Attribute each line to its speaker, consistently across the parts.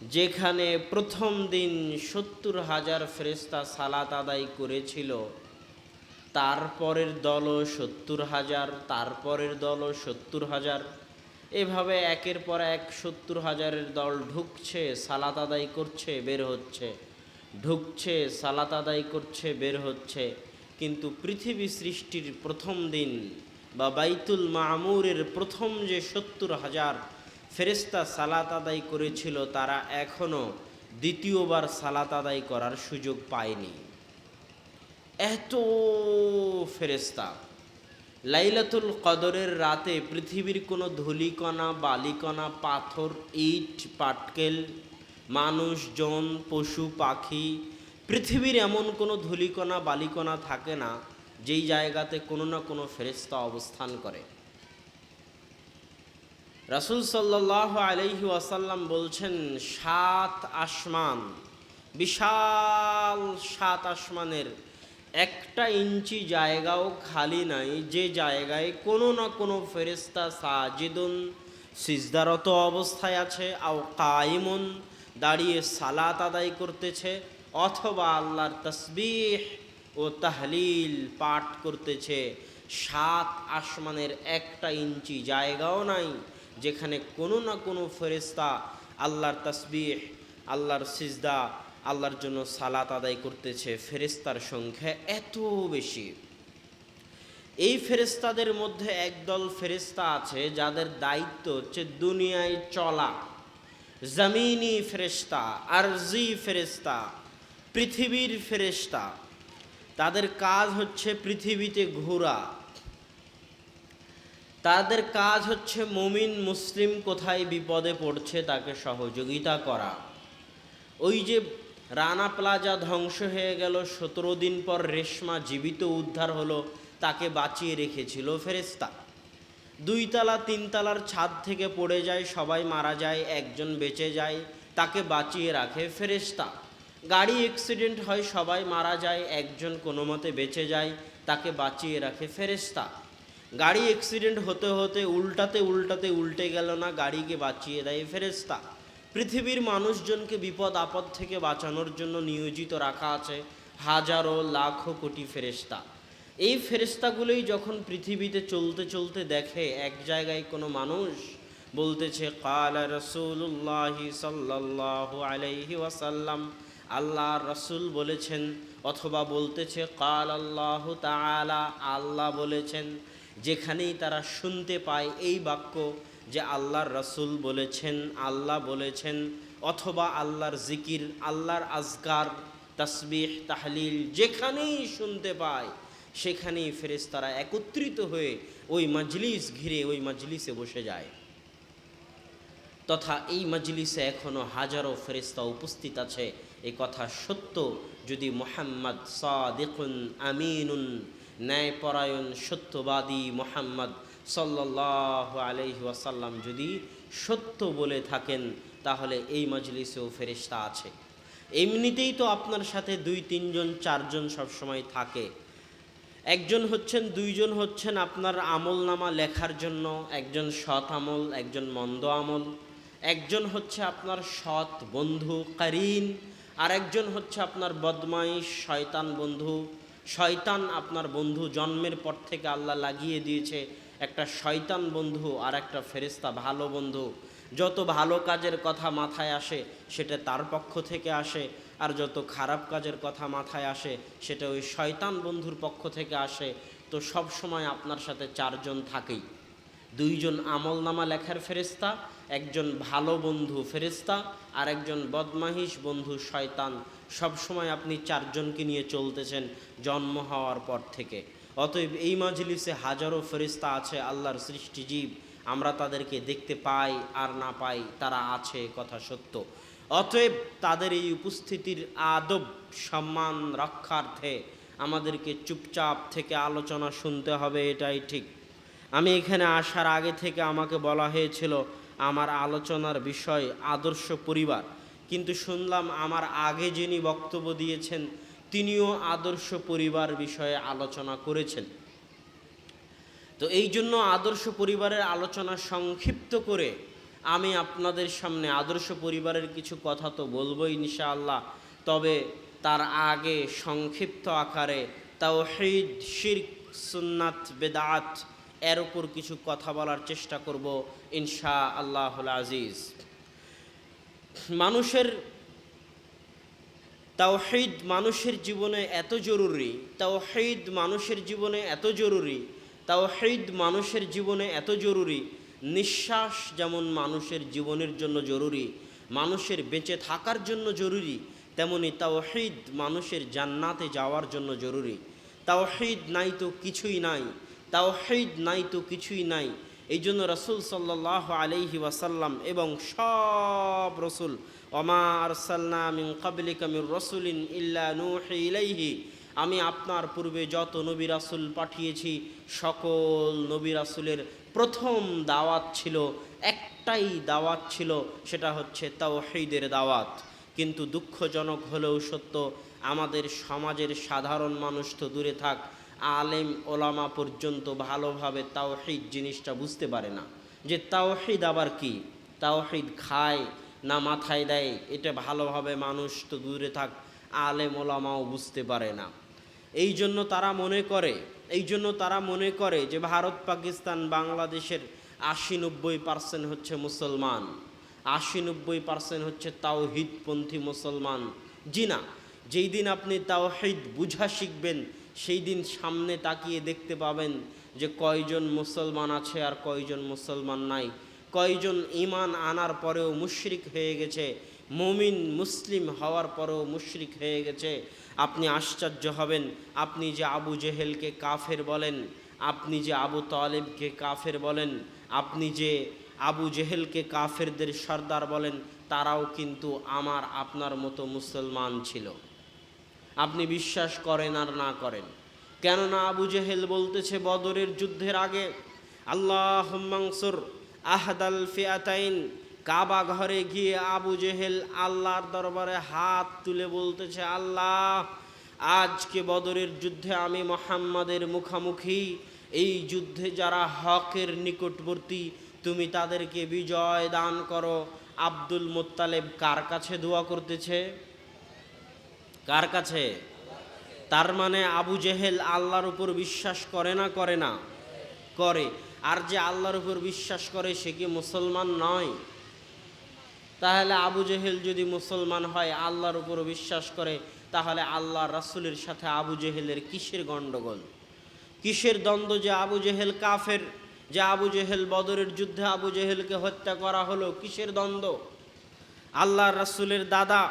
Speaker 1: যেখানে প্রথম দিন সত্তর হাজার ফেরেস্তা সালাত আদায় করেছিল, তারপরের দলও সত্তর হাজার, তারপরের দলও সত্তর হাজার। এভাবে একের পর এক সত্তর হাজারের দল ঢুকছে, সালাত আদায় করছে, বের হচ্ছে। ঢুকছে, সালাত আদায় করছে, বের হচ্ছে। কিন্তু পৃথিবী সৃষ্টির প্রথম দিন বা বাইতুল মামুরের প্রথম যে সত্তর হাজার ফেরেস্তা সালাত আদায় করেছিল, তারা এখনও দ্বিতীয়বার সালাত আদায় করার সুযোগ পায়নি। এত ফেরেস্তা লাইলাতুল কদরের রাতে পৃথিবীর কোনো ধুলিকণা, বালিকণা, পাথর, ইট, পাটকেল, মানুষজন, পশু, পাখি, পৃথিবীর এমন কোনো ধূলিকণা, বালিকণা থাকে না, যেই জায়গাতে কোনো না কোনো ফেরেস্তা অবস্থান করে। রাসুল সাল্লাহ আলহি ওয়াসাল্লাম বলছেন, সাত আসমান, বিশাল সাত আসমানের একটা ইঞ্চি জায়গাও খালি নাই, যে জায়গায় কোনো না কোনো ফেরেস্তা সাজিদুন, সিজদারত অবস্থায় আছে, আও কাইমুন দাঁড়িয়ে সালাত আদায় করতেছে, অথবা আল্লাহর তসবিহ ও তাহলিল পাঠ করতেছে, সাত আসমানের একটা ইঞ্চি জায়গাও নাই যেখানে কোনো না কোনো ফেরেস্তা আল্লাহর তসবিহ, আল্লাহর সিজদা, আল্লাহর জন্য সালাত আদায় করতেছে ফেরেস্তার সংখ্যা এত বেশি। এই ফেরেস্তাদের মধ্যে একদল ফেরেস্তা আছে যাদের দায়িত্ব হচ্ছে দুনিয়ায় চলা। জমিনি ফেরেস্তা আরজি ফেরেস্তা পৃথিবীর ফেরেস্তা তাদের কাজ হচ্ছে পৃথিবীতে ঘোরা। তাদের কাজ হচ্ছে মুমিন মুসলিম কোথায় বিপদে পড়ছে তাকে সহযোগিতা করা। ওই যে রানা প্লাজা ধ্বংস হয়ে গেল, সতেরো দিন পর রেশমা জীবিত উদ্ধার হলো, তাকে বাঁচিয়ে রেখেছিল ফেরেস্তা দুই তালা তিন তালার ছাদ থেকে পড়ে যায়, সবাই মারা যায়, একজন বেঁচে যায়, তাকে বাঁচিয়ে রাখে ফেরেস্তা গাড়ি অ্যাক্সিডেন্ট হয়, সবাই মারা যায়, একজন কোনো মতে বেঁচে যায়, তাকে বাঁচিয়ে রাখে ফেরেস্তা গাড়ি অ্যাক্সিডেন্ট হতে হতে, উল্টাতে উল্টাতে উল্টে গেল না, গাড়িকে বাঁচিয়ে দেয় ফেরেস্তা পৃথিবীর মানুষজনকে বিপদ আপদ থেকে বাঁচানোর জন্য নিয়োজিত রাখা আছে হাজারো, লাখো কোটি ফেরেস্তা এই ফেরেস্তাগুলোই যখন পৃথিবীতে চলতে চলতে দেখে, এক জায়গায় কোনো মানুষ বলতেছে, কালা রসুল্লাহি সাল্লাহ আলাইহি ওয়াসাল্লাম, আল্লাহ রসুল বলেছেন, অথবা বলতেছে কাল আল্লাহ তালা আল্লাহ বলেছেন। যেখানেই তারা শুনতে পায় এই বাক্য যে আল্লাহর রসুল বলেছেন, আল্লাহ বলেছেন, অথবা আল্লাহর জিকির, আল্লাহর আজগার তসবিহ, তাহলিল যেখানেই শুনতে পায়, সেখানেই ফেরেস্তারা একত্রিত হয়ে ওই মজলিস ঘিরে ওই মজলিসে বসে যায়। তথা এই মজলিসে এখনও হাজারো ফেরিস্তা উপস্থিত আছে। এ কথা সত্য। যদি মোহাম্মদ সাদিকুন আমিনুন ন্যায়পরায়ণ, সত্যবাদী মোহাম্মদ সাল্লাহ আলহি ওয়াসাল্লাম যদি সত্য বলে থাকেন, তাহলে এই মজলিসেও ফেরিস্তা আছে। এমনিতেই তো আপনার সাথে দুই, তিনজন, চারজন সবসময় থাকে। একজন হচ্ছেন, দুইজন হচ্ছেন আপনার আমল নামা লেখার জন্য, একজন সৎ আমল, একজন মন্দ আমল। একজন হচ্ছে আপনার সৎ বন্ধু, কারিন। আর একজন হচ্ছে আপনার বদমাইশ, শয়তান বন্ধু। শয়তান আপনার বন্ধু জন্মের পর থেকে আল্লাহ লাগিয়ে দিয়েছে একটা শয়তান বন্ধু আর একটা ফেরিস্তা ভালো বন্ধু। যত ভালো কাজের কথা মাথায় আসে, সেটা তার পক্ষ থেকে আসে, আর যত খারাপ কাজের কথা মাথায় আসে, সেটা ওই শয়তান বন্ধুর পক্ষ থেকে আসে। তো সব সময় আপনার সাথে চারজন থাকেই। দুইজন আমল নামা লেখার ফেরিস্তা একজন ভালো বন্ধু ফেরিস্তা আর একজন বদমাহিস বন্ধু শয়তান। সবসময় আপনি চারজনকে নিয়ে চলতেছেন জন্ম হওয়ার পর থেকে। অতএব এই মাজলিসে হাজারো ফেরিস্তা আছে, আল্লাহর সৃষ্টিজীব আমরা তাদেরকে দেখতে পাই আর না পাই, তারা আছে কথা সত্য। অতএব তাদের এই উপস্থিতির আদব, সম্মান, রক্ষার্থে আমাদেরকে চুপচাপ থেকে আলোচনা শুনতে হবে, এটাই ঠিক। আমি এখানে আসার আগে থেকে আমাকে বলা হয়েছিল, আমার আলোচনার বিষয় আদর্শ পরিবার। কিন্তু শুনলাম আমার আগে যিনি বক্তব্য দিয়েছেন, তিনিও আদর্শ পরিবার বিষয়ে আলোচনা করেছেন। তো এই জন্য আদর্শ পরিবারের আলোচনা সংক্ষিপ্ত করে আমি আপনাদের সামনে আদর্শ পরিবারের কিছু কথা তো বলবোই ইনশাআল্লাহ, তবে তার আগে সংক্ষিপ্ত আকারে তাওহীদ, শিরক, সুন্নাত, বেদাত এর উপর কিছু কথা বলার চেষ্টা করব ইনশা আল্লাহুল আজিজ। মানুষের তাওহীদ মানুষের জীবনে এত জরুরি, তাওহীদ মানুষের জীবনে এত জরুরি, তাওহীদ মানুষের জীবনে এত জরুরি, নিঃশ্বাস যেমন মানুষের জীবনের জন্য জরুরি, মানুষের বেঁচে থাকার জন্য জরুরি, তেমনি তাওহীদ মানুষের জান্নাতে যাওয়ার জন্য জরুরি। তাওহীদ নাই তো কিছুই নাই, তাওহীদ নাই তো কিছুই নাই এই জন্য রসুল সাল্লাহ আলহি ওয়াসাল্লাম এবং সব রসুল, ওমা আরসাল্লা মিন কাবলিকা মির রসুলিন ইল্লা ইলাইহি আমি আপনার পূর্বে যত নবী রাসুল পাঠিয়েছি, সকল নবী রাসুলের প্রথম দাওয়াত ছিল, একটাই দাওয়াত ছিল, সেটা হচ্ছে তাওহীদের দাওয়াত। কিন্তু দুঃখজনক হলেও সত্য, আমাদের সমাজের সাধারণ মানুষ তো দূরে থাক আলেম, ওলামা পর্যন্ত ভালোভাবে তাওহিদ জিনিসটা বুঝতে পারে না। যে তাওহিদ আবার কি? তাওহিদ খায় না মাথায় দেয়? এটা ভালোভাবে মানুষ তো দূরে থাক, আলেম, ওলামাও বুঝতে পারে না। এই জন্য তারা মনে করে, এই জন্য তারা মনে করে যে ভারত, পাকিস্তান, বাংলাদেশের আশি নব্বই পার্সেন্ট হচ্ছে মুসলমান। আশি নব্বই পার্সেন্ট হচ্ছে তাওহিদপন্থী মুসলমান। জি না, যেই দিন আপনি তাওহিদ বুঝা শিখবেন সেই দিন সামনে তাকিয়ে দেখতে পাবেন যে কয়জন মুসলমান আছে আর কয়জন মুসলমান নাই। কয়জন ইমান আনার পরেও মুশরিক হয়ে গেছে, মুমিন, মুসলিম হওয়ার পরেও মুশরিক হয়ে গেছে। আপনি আশ্চর্য হবেন, আপনি যে আবু জেহেলকে কাফের বলেন, আপনি যে আবু তালেবকে কাফের বলেন, আপনি যে আবু জেহেলকে কাফেরদের সর্দার বলেন, তারাও কিন্তু আমার, আপনার মতো মুসলমান ছিল। আপনি বিশ্বাস করেন আর না করেন। কেননা আবু জেহেল বলতেছে, বদরের যুদ্ধের আগে আল্লাহ মাংসুর আহদাল ফিয়াতাইন। কাবা ঘরে গিয়ে আবু জেহেল আল্লাহর দরবারে হাত তুলে বলতেছে, আল্লাহ, আজকে বদরের যুদ্ধে আমি মোহাম্মদের মুখামুখি। এই যুদ্ধে যারা হকের নিকটবর্তী, তুমি তাদেরকে বিজয় দান করো। আব্দুল মোত্তালেব কার কাছে দোয়া করতেছে? কার কাছে? তার মানে আবু জেহেল আল্লাহর উপর বিশ্বাস করে না করে না? করে। আর যে আল্লাহর উপর বিশ্বাস করে, সে কি মুসলমান নয়? তাহলে আবু জেহেল যদি মুসলমান হয়, আল্লাহর উপর বিশ্বাস করে, তাহলে আল্লাহ রাসুলের সাথে আবু জেহেলের কিসের গণ্ডগোল? কিসের দ্বন্দ্ব যে আবু জেহেল কাফের, যে আবু জেহেল বদরের যুদ্ধে আবু জেহেলকে হত্যা করা হলো? কিসের দ্বন্দ্ব? আল্লাহ রাসুলের দাদা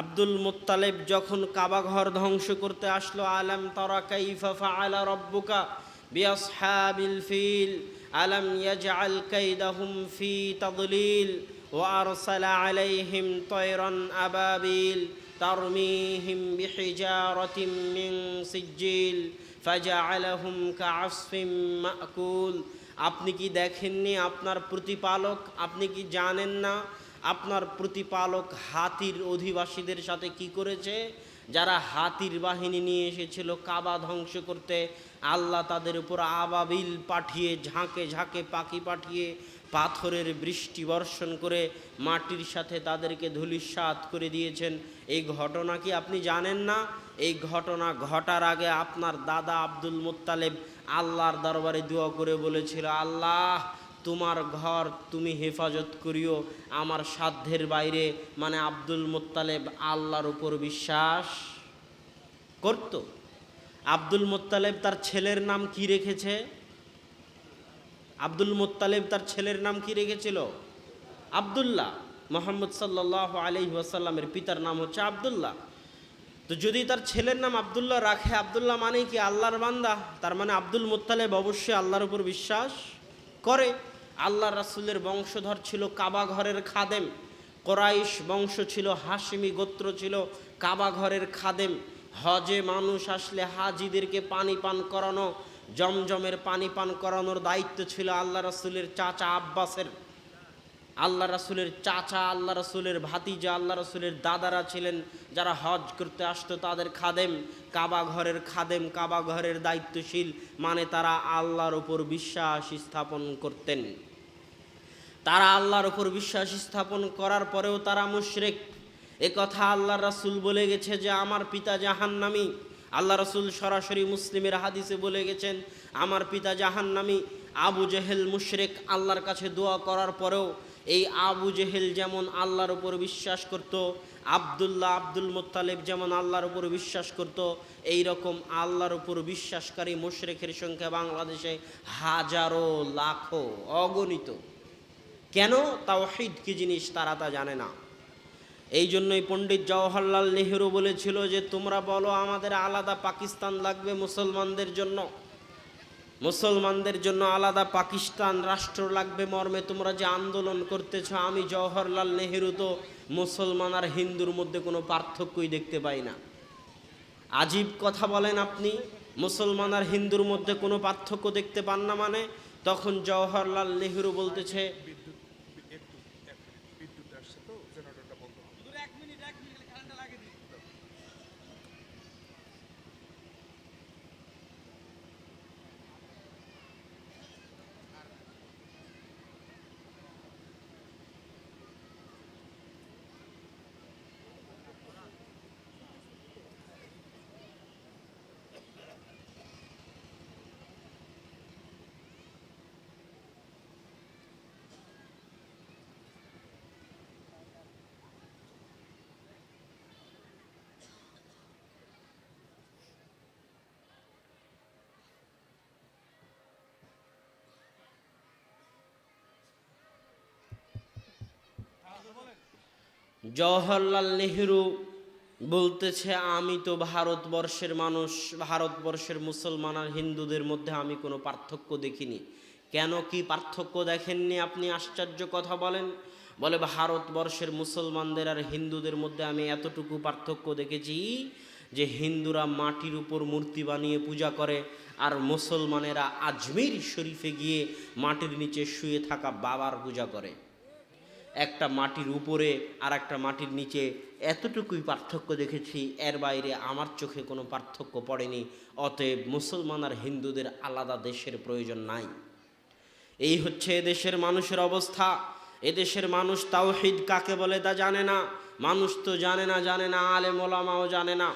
Speaker 1: আব্দুল মুত্তালেব যখন কাবাঘর ধ্বংস করতে আসলো, আলাম তারা কাইফা ফাআলা রব্বুকা বিআসহাবিল ফিল, আলাম ইয়াজআল কাইদাহুম ফি তাদলিল ওয়া আরসালা আলাইহিম তয়রান আবাবিল, তারমিহিম বিহিজারাতিম মিন সিজিল ফাজআলাহুম কাআসফিম মাকুল। আপনি কি দেখেননি আপনার প্রতিপালক? আপনি কি জানেন না? আপনার প্রতিপালক হাতির অধিবাসীদের সাথে কি করেছে? যারা হাতির বাহিনী নিয়ে এসেছিল, কাবা ধ্বংস করতে, আল্লাহ তাদের উপর আবাবিল পাঠিয়ে, ঝাঁকে ঝাঁকে পাখি পাঠিয়ে, পাথরের বৃষ্টি বর্ষণ করে মাটির সাথে তাদেরকে ধুলিস্বাত করে দিয়েছেন। এই ঘটনা কি আপনি জানেন না? এই ঘটনা ঘটার আগে আপনার দাদা আব্দুল মোত্তালেব আল্লাহর দরবারে দোয়া করে বলেছিল, আল্লাহ তোমার ঘর তুমি হেফাজত করিও, আমার সাধ্যের বাইরে মানে আব্দুল মোত্তালেব আল্লাহর উপর বিশ্বাস করত। আব্দুল মোত্তালেব তার ছেলের নাম কি রেখেছে? আব্দুল মোত্তালেব তার ছেলের নাম কি রেখেছিল? আবদুল্লাহ মোহাম্মদ সাল্লাহ আলি ওয়াসাল্লামের পিতার নাম হচ্ছে আবদুল্লাহ। তো যদি তার ছেলের নাম আবদুল্লাহ রাখে, আবদুল্লাহ মানে কি? আল্লাহর বান্দা। তার মানে আব্দুল মোত্তালেব অবশ্যই আল্লাহর উপর বিশ্বাস করে। আল্লাহ রাসুলের বংশধর ছিল কাবা ঘরের খাদেম। কোরাইশ বংশ ছিল হাসিমি গোত্র ছিল, কাবা ঘরের খাদেম। হজে মানুষ আসলে হাজিদেরকে পানি পান করানো, জমজমের পানি পান করানোর দায়িত্ব ছিল আল্লাহ রাসুলের চাচা আব্বাসের। আল্লাহ রাসুলের চাচা, আল্লাহ রাসুলের ভাতিজা, আল্লাহ রাসুলের দাদারা ছিলেন যারা হজ করতে আসতো তাদের খাদেম। কাবা ঘরের খাদেম, কাবা ঘরের দায়িত্বশীল মানে তারা আল্লাহর উপর বিশ্বাস স্থাপন করতেন। তারা আল্লাহর উপর বিশ্বাস স্থাপন করার পরেও তারা মুশরেক। এ কথা আল্লাহ রাসূল বলে গেছে যে, আমার পিতা জাহান্নামী। আল্লাহ রসুল সরাসরি মুসলিমের হাদিসে বলে গেছেন, আমার পিতা জাহান্নামী, আবু জেহেল মুশরেক আল্লাহর কাছে দোয়া করার পরেও এই আবু জেহেল যেমন আল্লাহর উপর বিশ্বাস করত, আবদুল্লাহ আব্দুল মোত্তালেব যেমন আল্লাহর উপর বিশ্বাস করত এই রকম আল্লাহর উপর বিশ্বাসকারী মোশরেখের সংখ্যা বাংলাদেশে হাজারো, লাখো, অগণিত। কেন? তাওহিদ কি জিনিস তারা তা জানে না। এই জন্যই পণ্ডিত জওহরলাল নেহেরু বলেছিল যে, তোমরা বলো আমাদের আলাদা পাকিস্তান লাগবে মুসলমানদের জন্য। মুসলমানদের জন্য আলাদা পাকিস্তান রাষ্ট্র লাগবে মর্মে। তোমরা যে আন্দোলন করতেছ, আমি জওহরলাল নেহেরু তো মুসলমান আর হিন্দুর মধ্যে কোনো পার্থক্যই দেখতে পাই না। আজীব কথা বলেন আপনি, মুসলমান আর হিন্দুর মধ্যে কোনো পার্থক্য দেখতে পান না মানে? তখন জওহরলাল নেহেরু বলতেছে
Speaker 2: বিদ্যুৎ একটু এক মিনিট বিদ্যুৎ আসছে তো জেনারেটরটা বন্ধ হবে।
Speaker 1: জওহরলাল নেহেরু বলতেছে, আমি তো ভারতবর্ষের মানুষ, ভারতবর্ষের মুসলমান আর হিন্দুদের মধ্যে আমি কোনো পার্থক্য দেখিনি। কেন কি পার্থক্য দেখেননি আপনি? আশ্চর্য কথা বলেন। বলে, ভারতবর্ষের মুসলমানদের আর হিন্দুদের মধ্যে আমি এতটুকু পার্থক্য দেখেছি যে হিন্দুরা মাটির উপর মূর্তি বানিয়ে পূজা করে আর মুসলমানেরা আজমির শরীফে গিয়ে মাটির নিচে শুয়ে থাকা বাবার পূজা করে। একটা মাটির উপরে আর একটা মাটির নিচে। এতটুকুই পার্থক্য দেখেছি, এর বাইরে আমার চোখে কোনো পার্থক্য পড়েনি। অতএব মুসলমান আর হিন্দুদের আলাদা দেশের প্রয়োজন নাই। এই হচ্ছে এদেশের মানুষের অবস্থা। এদেশের মানুষ তাওহিদ কাকে বলে তা জানে না। মানুষ তো জানে না জানে না আলে মোলামাও জানে না।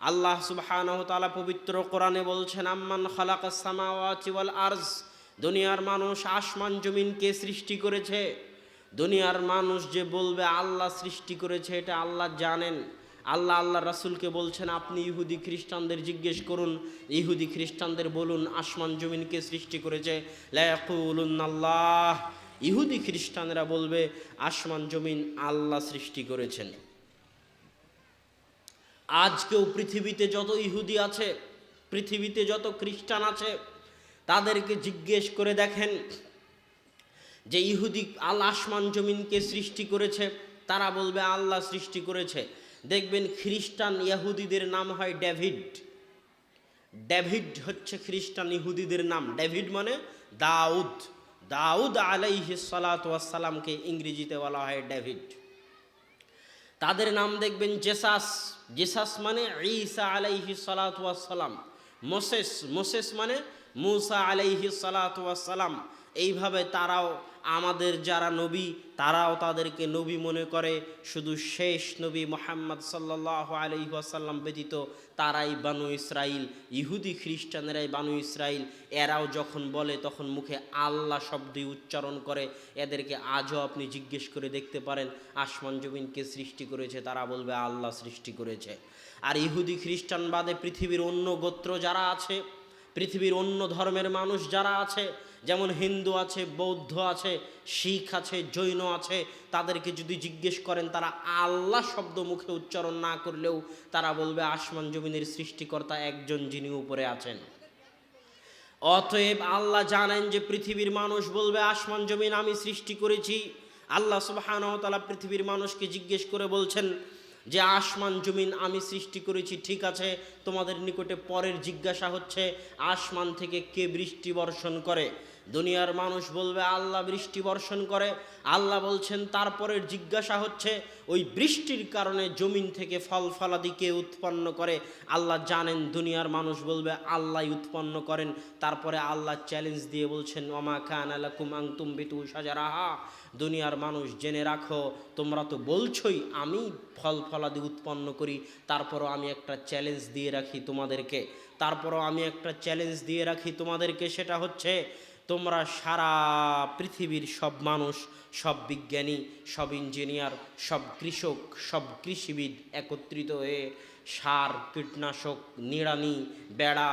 Speaker 1: আল্লাহ তাআলা পবিত্র কোরআনে বলছেন, আম্মান খালাকাস আরজ। দুনিয়ার মানুষ আসমান জমিনকে সৃষ্টি করেছে। দুনিয়ার মানুষ যে বলবে আল্লাহ সৃষ্টি করেছে, এটা আল্লাহ জানেন। আল্লাহ আল্লাহ রাসূলকে বলছেন, আপনি ইহুদি খ্রিস্টানদের জিজ্ঞেস করুন, ইহুদি খ্রিস্টানদের বলুন, আসমান জমিনকে সৃষ্টি করেছে? আল্লাহ ইহুদি খ্রিস্টানরা বলবে, আসমান জমিন আল্লাহ সৃষ্টি করেছেন। আজকেও পৃথিবীতে যত ইহুদি আছে, পৃথিবীতে যত খ্রিস্টান আছে, তাদেরকে জিজ্ঞেস করে দেখেন যে ইহুদি আল আসমান জমিনকে সৃষ্টি করেছে, তারা বলবে আল্লাহ সৃষ্টি করেছে। দেখবেন খ্রিস্টান ইহুদিদের নাম হয় ডেভিড। ডেভিড হচ্ছে খ্রিস্টান ইহুদিদের নাম। ডেভিড মানে দাউদ। দাউদ আলাইহি সালাতামকে ইংরেজিতে বলা হয় ডেভিড। তাদের নাম দেখবেন জেসাস। জেসাস মানে ঈসা আলাইহি সালাতাম মোসেস। মোসেস মানে মুসা আলাইহি সালাতাম এইভাবে তারাও আমাদের যারা নবী, তারাও তাদেরকে নবী মনে করে। শুধু শেষ নবী মোহাম্মদ সাল্লাহ আলহি আসাল্লাম ব্যতীত তারাই বানু ইসরাইল, ইহুদি খ্রিস্টানেরাই বানু ইসরাইল। এরাও যখন বলে, তখন মুখে আল্লাহ শব্দই উচ্চারণ করে। এদেরকে আজও আপনি জিজ্ঞেস করে দেখতে পারেন, আসমান জমিনকে সৃষ্টি করেছে? তারা বলবে, আল্লাহ সৃষ্টি করেছে। আর ইহুদি খ্রিস্টান বাদে পৃথিবীর অন্য গোত্র যারা আছে, পৃথিবীর অন্য ধর্মের মানুষ যারা আছে যেমন হিন্দু আছে, বৌদ্ধ আছে, শিখ আছে, জৈন আছে, তাদেরকে যদি জিজ্ঞেস করেন, তারা আল্লাহ শব্দ মুখে উচ্চারণ না করলেও তারা বলবে, আসমান জমিনের সৃষ্টিকর্তা একজন যিনি উপরে আছেন। অতএব আল্লাহ জানেন যে পৃথিবীর মানুষ বলবে, আসমান জমিন আমি সৃষ্টি করেছি। আল্লাহ সুবাহানতালা পৃথিবীর মানুষকে জিজ্ঞেস করে বলছেন যে, আসমান জমিন আমি সৃষ্টি করেছি, ঠিক আছে? তোমাদের নিকটে পরের জিজ্ঞাসা হচ্ছে, আসমান থেকে কে বৃষ্টি বর্ষণ করে? দুনিয়ার মানুষ বলবে, আল্লাহ বৃষ্টি বর্ষণ করে। আল্লাহ বলছেন, তারপরের জিজ্ঞাসা হচ্ছে, ওই বৃষ্টির কারণে জমিন থেকে ফল ফলাদি কে উৎপন্ন করে। আল্লাহ জানেন, দুনিয়ার মানুষ বলবে, আল্লাহ উৎপন্ন করেন। তারপরে আল্লাহ চ্যালেঞ্জ দিয়ে বলছেন, ওমা খান আলাকুম আং তুম্বিতু সাজারাহা দুনিয়ার মানুষ, জেনে রাখো, তোমরা তো বলছোই, আমি ফল ফলাদি উৎপন্ন করি, তারপরও আমি একটা চ্যালেঞ্জ দিয়ে রাখি তোমাদেরকে। তারপরও আমি একটা চ্যালেঞ্জ দিয়ে রাখি তোমাদেরকে, সেটা হচ্ছে তোমরা সারা পৃথিবীর সব মানুষ, সব বিজ্ঞানী, সব ইঞ্জিনিয়ার, সব কৃষক, সব কৃষিবিদ একত্রিত হয়ে সার, কীটনাশক, নিড়ানি, বেড়া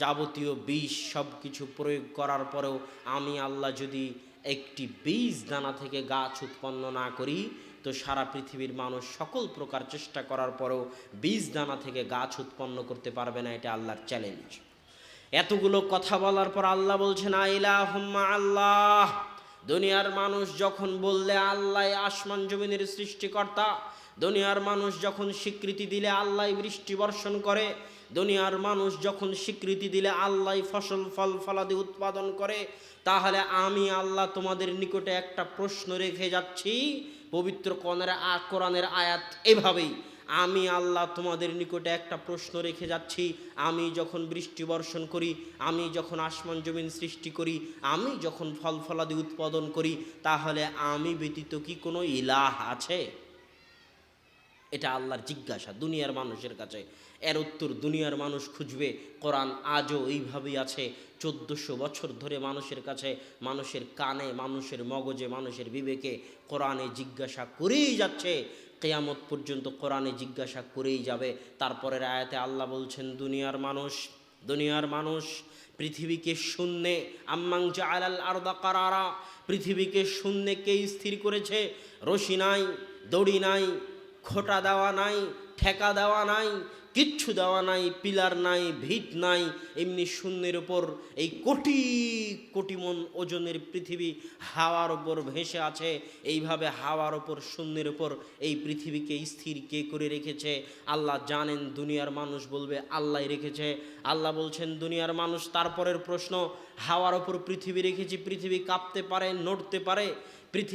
Speaker 1: যাবতীয় বিষ সব কিছু প্রয়োগ করার পরেও আমি আল্লাহ যদি একটি বীজ দানা থেকে গাছ উৎপন্ন না করি, তো সারা পৃথিবীর মানুষ সকল প্রকার চেষ্টা করার পরেও বীজ দানা থেকে গাছ উৎপন্ন করতে পারবে না, এটা আল্লাহর চ্যালেঞ্জ এতগুলো কথা বলার পর আল্লাহ বলছেন আইলা হুম্মা আল্লাহ। দুনিয়ার মানুষ যখন বললে, আল্লাহ আসমান জমিনের সৃষ্টিকর্তা। দুনিয়ার মানুষ যখন স্বীকৃতি দিলে, আল্লাহ বৃষ্টি বর্ষণ করে। দুনিয়ার মানুষ যখন স্বীকৃতি দিলে, আল্লাহ ফসল, ফল, ফলাদি উৎপাদন করে। তাহলে আমি, আল্লাহ, তোমাদের নিকটে একটা প্রশ্ন রেখে যাচ্ছি, পবিত্র কনের কোরআনের আয়াত এভাবেই। আমি আল্লাহ তোমাদের নিকটে একটা প্রশ্ন রেখে যাচ্ছি। আমি যখন বৃষ্টি বর্ষণ করি, আমি যখন আসমান জমিন সৃষ্টি করি, আমি যখন ফল ফলাদি উৎপাদন করি, তাহলে আমি ব্যতীত কি কোনো ইলাহ আছে? এটা আল্লাহর জিজ্ঞাসা দুনিয়ার মানুষের কাছে। এর উত্তর দুনিয়ার মানুষ খুঁজবে। কোরআন আজও এইভাবেই আছে। চোদ্দোশো বছর ধরে মানুষের কাছে, মানুষের কানে, মানুষের মগজে, মানুষের বিবেকে কোরআনে জিজ্ঞাসা করেই যাচ্ছে। কেয়ামত পর্যন্ত কোরআনে জিজ্ঞাসা করেই যাবে। তারপরের আয়াতে আল্লাহ বলছেন, দুনিয়ার মানুষ দুনিয়ার মানুষ পৃথিবীকে শূন্যে, আম্মাং জালাল আরদা কারারা, পৃথিবীকে শূন্যে কে স্থির করেছে? রশি নাই, দড়ি নাই, খোটা দেওয়া নাই ঠেকা দেওয়া নাই, কিচ্ছু দেওয়া নাই, পিলার নাই ভিত নাই, এমনি শূন্যের ওপর এই কোটি কোটি মন ওজনের পৃথিবী হাওয়ার ওপর ভেসে আছে। এইভাবে হাওয়ার ওপর শূন্যের ওপর এই পৃথিবীকে স্থির কে করে রেখেছে? আল্লাহ জানেন, দুনিয়ার মানুষ বলবে আল্লাহ রেখেছে। আল্লাহ বলছেন, দুনিয়ার মানুষ, তারপরের প্রশ্ন, হাওয়ার ওপর পৃথিবী রেখেছি, পৃথিবী কাঁপতে পারে, নড়তে পারে, পৃথিবী